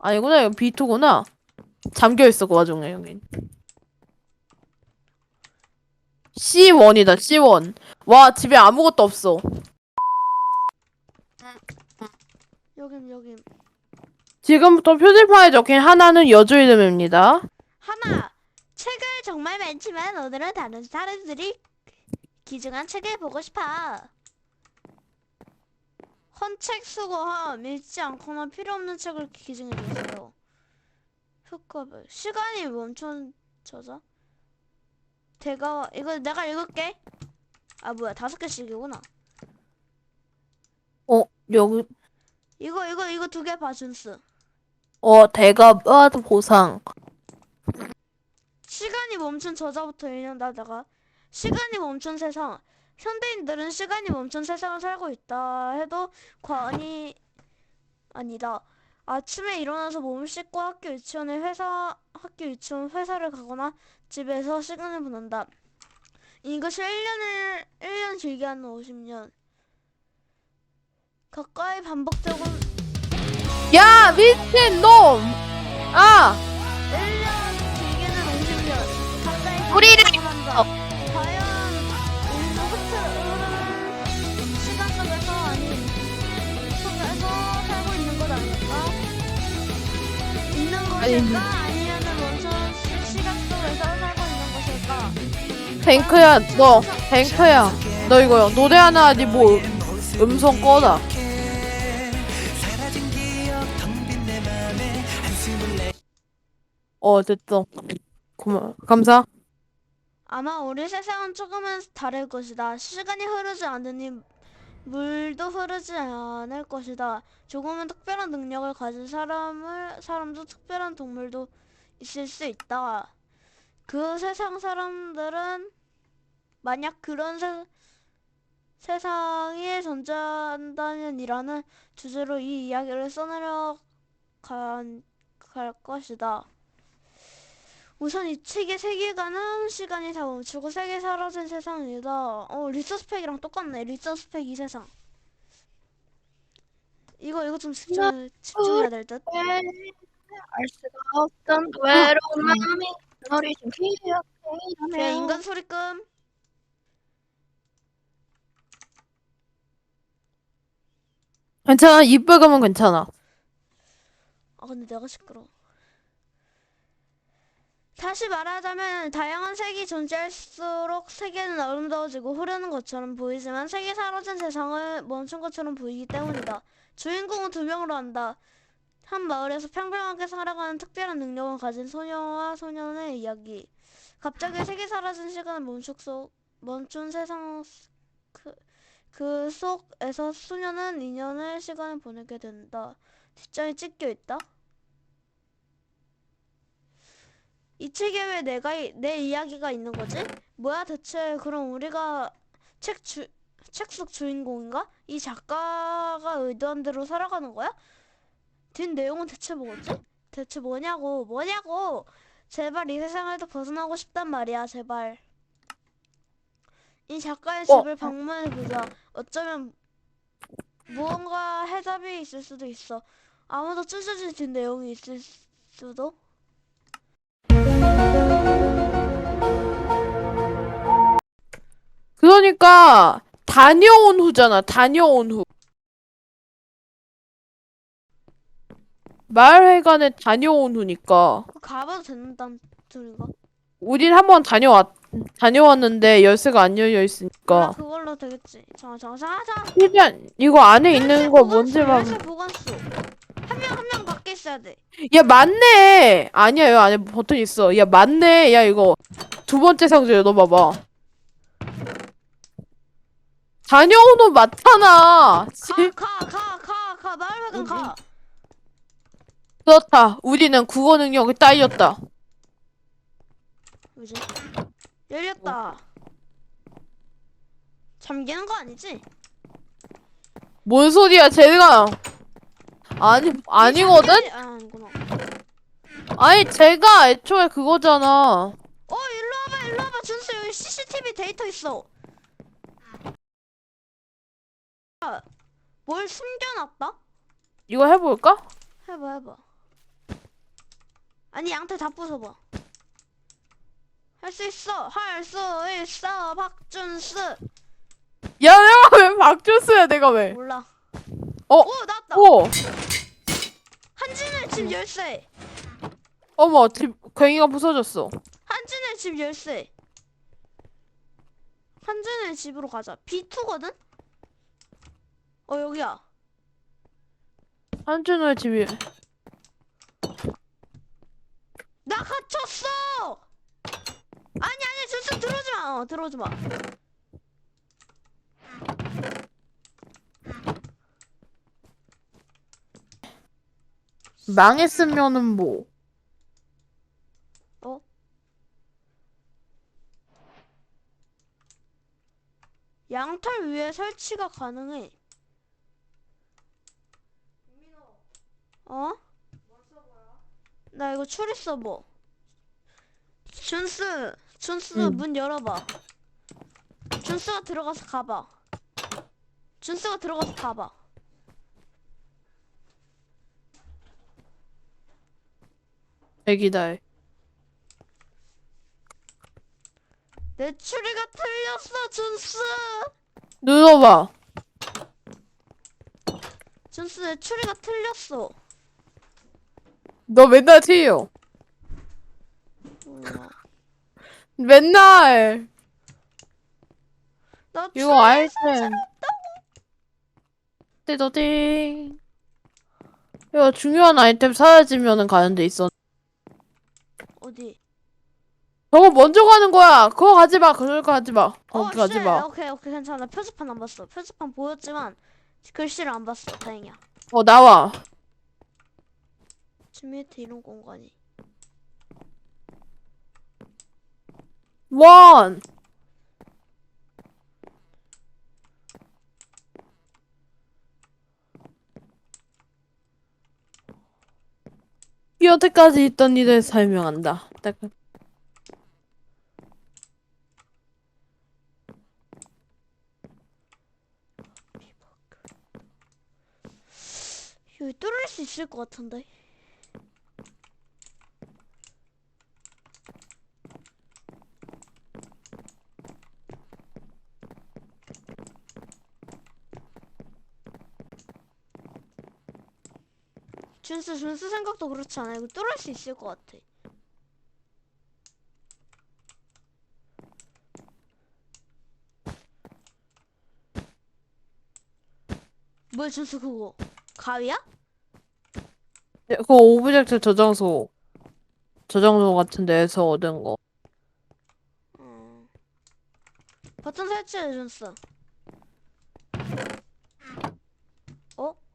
아니구나. 이거 B2구나. 잠겨있어 그 와중에 여긴. C1이다 C1 와 집에 아무것도 없어. 여김 여김. 지금부터 표지판에 적힌 하나는 여주 이름입니다. 하나 책을 정말 많지만 오늘은 다른 사람들이 기증한 책을 보고 싶어 헌책 수거함 읽지 않거나 필요 없는 책을 기증해 주세요. 흑커블 시간이 멈춰져서? 대가 이거 내가 읽을게. 아 뭐야. 다섯 개씩이구나. 어 여기. 이거 이거 이거 두 개 봐 준스. 어 대가 아 보상. 시간이 멈춘 저자부터 읽는다다가 시간이 멈춘 세상 현대인들은 시간이 멈춘 세상을 살고 있다 해도 과언이 아니다. 아침에 일어나서 몸을 씻고 학교 유치원에 회사 학교 유치원 회사를 가거나 집에서 시간을 보낸다. 이것이 1년을 1년 길게 하는 50년. 가까이 반복되고 야 미친 놈 아! 1년 길게는 50년. 가까이 우리를 반복한다. 아니면은 멈춘 시- 시간 속에서 살고 있는 것일까? 뱅크야 너 뱅크야. 너 이거 노래 하나 아니 뭐 음성 꺼다 어 됐어. 고마 감사. 아마 우리 세상은 조금은 다를 것이다. 시간이 흐르지 않으니 물도 흐르지 않을 것이다. 조금은 특별한 능력을 가진 사람을 사람도 특별한 동물도 있을 수 있다. 그 세상 사람들은 만약 그런 세, 세상이 존재한다면 이라는 주제로 이 이야기를 써내려 간, 갈 것이다. 우선 이 책의 세계관은 시간이 다 멈추고 세계 사라진 세상이다. 어, 리서스펙이랑 똑같네. 리서스펙 이 세상. 이거 이거 좀 집중 집중해야 될 듯. 알 수가 없던 외로운 마음이 너를 좀 기억해 인간 소리 끔. 괜찮아 입 긁으면 괜찮아 아 근데 내가 시끄러. 다시 말하자면 다양한 색이 존재할수록 세계는 아름다워지고 흐르는 것처럼 보이지만 색이 사라진 세상을 멈춘 것처럼 보이기 때문이다. 주인공은 두 명으로 한다. 한 마을에서 평범하게 살아가는 특별한 능력을 가진 소녀와 소년의 이야기. 갑자기 색이 사라진 시간을 멈춘 속 멈춘 세상 그, 그 속에서 소녀는 2년의 시간을 보내게 된다. 뒷장에 찢겨 있다. 이 책에 왜 내가 이- 내 이야기가 있는 거지? 뭐야 대체 그럼 우리가 책 주, 책 속 주인공인가? 이 작가가 의도한 대로 살아가는 거야? 뒷 내용은 대체 뭐지? 대체 뭐냐고 뭐냐고 제발 이 세상에서 벗어나고 싶단 말이야 제발 이 작가의 어. 집을 방문해 보자 어쩌면 무언가 해답이 있을 수도 있어 아무도 찢어진 뒷 내용이 있을 수도 그러니까 다녀온 후잖아 다녀온 후 마을회관에 다녀온 후니까 그거 가봐도 된다는 소린가? 우린 한번 다녀왔 다녀왔는데 열쇠가 안 열려 아, 있으니까 그걸로 되겠지. 잠깐, 잠깐, 잠깐, 잠깐. 일단 이거 안에 있는 거 뭔지 봐. 열쇠 보관소. 한 명 한 명 밖에 있어야 돼. 야 맞네. 아니야 여기 안에 버튼 있어. 야 맞네. 야 이거 두 번째 상자 열어봐봐. 다녀온 후 맞잖아. 씨. 가, 가, 가, 가, 가. 마을회관 가. 그렇다. 우리는 국어 능력이 딸렸다. 뭐지? 열렸다. 잠기는 거 아니지? 뭔 소리야 제가 아니 아니거든? 잠기지- 아, 아니구나. 아니 제가 애초에 그거잖아. 어, 일로 와봐, 일로 와봐. 준수 여기 CCTV 데이터 있어. 아, 뭘 숨겨놨다? 이거 해볼까? 해봐, 해봐. 아니 양털 다 부숴봐. 할 수 있어. 할 수 있어. 박준수. 야 내가 왜 박준수야 내가 왜? 몰라. 어? 오 나왔다. 오 한진의 집 열쇠. 어머 집 괭이가 부서졌어. 한진의 집 열쇠. 한진의 집으로 가자. B2거든? 어 여기야. 한준호의 집이 나 갇혔어. 아니 아니 준수 들어오지 마. 어 들어오지 마. 망했으면은 뭐? 어? 양털 위에 설치가 가능해. 어? 나 이거 추리 서버. 준스, 준스 응. 문 열어봐. 준스가 들어가서 가봐. 준스가 들어가서 가봐. 애기다. 내 추리가 틀렸어, 준스. 눌러봐. 준스 내 추리가 틀렸어. 너 맨날. 몰라. 맨날. 나 추리 이거 아이템. 띠도띵. 이거 중요한 아이템 사라지면은 가는 데 있어. 어디? 저거 먼저 가는 거야. 그거 가지 마. 그거 가지 마. 어, 거기 가지 쉣. 마. 오케이, 오케이, 괜찮아. 표지판 안 봤어. 표지판 보였지만 글씨를 안 봤어. 다행이야. 어 나와. 집 밑에 이런 공간이. 원. 여태까지 있던 일을 설명한다. 딱. 여기 뚫을 수 있을 것 같은데. 준수 준수 생각도 그렇지 않아. 이거 뚫을 수 있을 것 같아. 뭐야 준수 그거 가위야? 네, 그거 오브젝트 저장소 저장소 같은 데에서 얻은 거. 버튼 설치해 준수. 어?